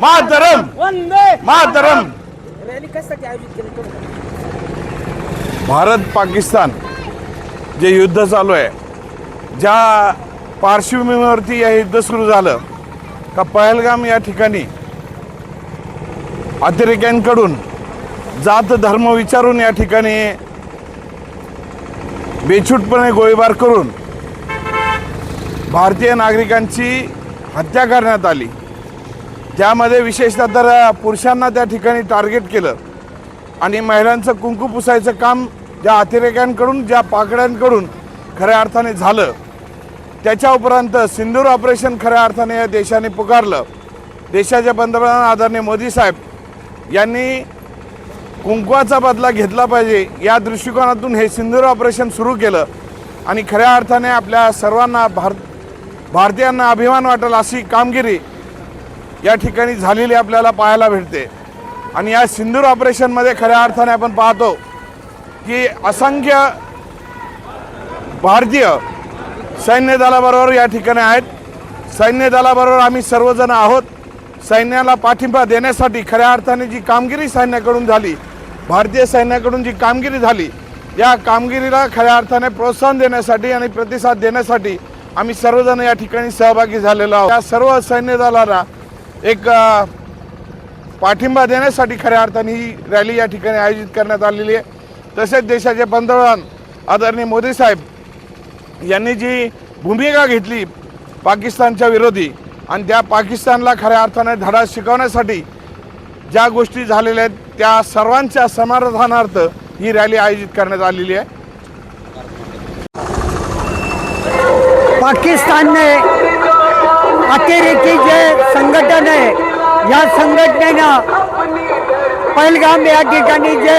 Mataram. Vande Mataram. Rally कशासाठी आयोजित केली. भारत पाकिस्तान जे युद्ध चालू आहे ज्या पार्श्वभूमीवरती हे युद्ध सुरू झालं का पहलगाम या ठिकाणी अतिरेक्यांकडून जात धर्म विचारून या ठिकाणी बेछूटपणे गोळीबार करून भारतीय नागरिकांची हत्या करण्यात आली. त्यामध्ये विशेषतः तर पुरुषांना त्या ठिकाणी टार्गेट केलं. आणि महिलांचं कुंकू पुसायचं काम ज्या अतिरेक्यांकडून ज्या पाकड्यांकडून खऱ्या अर्थाने झालं त्याच्या उपरांत सिंदूर ऑपरेशन खऱ्या अर्थाने या देशाने पुकारलं. देशाचे पंतप्रधान आदरणीय मोदी साहेब यांनी कुंकवाचा बदला घेतला पाहिजे या दृष्टिकोनातून हे सिंदूर ऑपरेशन सुरू केलं. आणि खऱ्या अर्थाने आपल्या सर्वांना भारत भारतीयांना अभिमान वाटेल अशी कामगिरी या ठिकाणी झालेली आपल्याला पाहायला भेटते. आणि या सिंदूर ऑपरेशनमध्ये खऱ्या अर्थाने आपण पाहतो की असंख्य भारतीय सैन्य दलाबरोबर या ठिकाणी आहेत. सैन्य दलाबरोबर आम्ही सर्वजण आहोत. सैन्याला पाठिंबा देण्यासाठी खऱ्या अर्थाने जी कामगिरी सैन्याकडून झाली भारतीय सैन्याकडून जी कामगिरी झाली या कामगिरीला खऱ्या अर्थाने प्रोत्साहन देण्यासाठी आणि प्रतिसाद देण्यासाठी आम्ही सर्वजण या ठिकाणी सहभागी झालेलो आहोत. या सर्व सैन्य दलाला एक पाठिंबा देण्यासाठी खऱ्या अर्थाने ही रॅली या ठिकाणी आयोजित करण्यात आलेली आहे. तसेच देशाचे पंतप्रधान आदरणीय मोदी साहेब यांनी जी भूमिका घेतली पाकिस्तानच्या विरोधी आणि त्या पाकिस्तानला खऱ्या अर्थाने धडा शिकवण्यासाठी ज्या गोष्टी झालेल्या आहेत त्या सर्वांच्या समाधानार्थ ही रॅली आयोजित करण्यात आलेली आहे. पाकिस्तानने अतिरेकी जे संघटन आहे. या संघटनेनं पहलगाम या ठिकाणी जे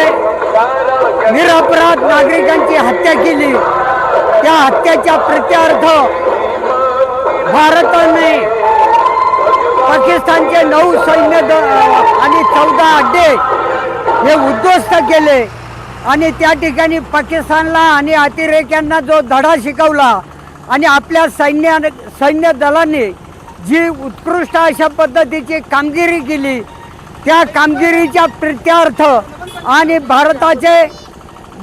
निरपराध नागरिकांची हत्या केली त्या हत्याच्या प्रत्यार्थ भारताने पाकिस्तानचे नऊ सैन्य आणि चौदा अड्डे हे उद्ध्वस्त केले आणि त्या ठिकाणी पाकिस्तानला आणि अतिरेक्यांना जो धडा शिकवला आणि आपल्या सैन्या सैन्य दलाने जी उत्कृष्ट अशा पद्धतीची कामगिरी केली त्या कामगिरीच्या प्रित्यार्थ आणि भारताचे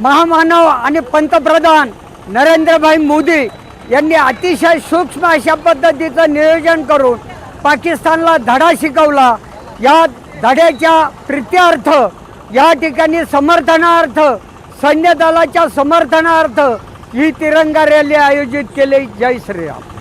महामानव आणि पंतप्रधान नरेंद्रभाई मोदी यांनी अतिशय सूक्ष्म अशा पद्धतीचं नियोजन करून पाकिस्तानला धडा शिकवला. या धड्याच्या प्रित्यार्थ या ठिकाणी समर्थनार्थ सैन्य दलाच्या समर्थनार्थ ही तिरंगा रॅली आयोजित केली. जय श्रीराम.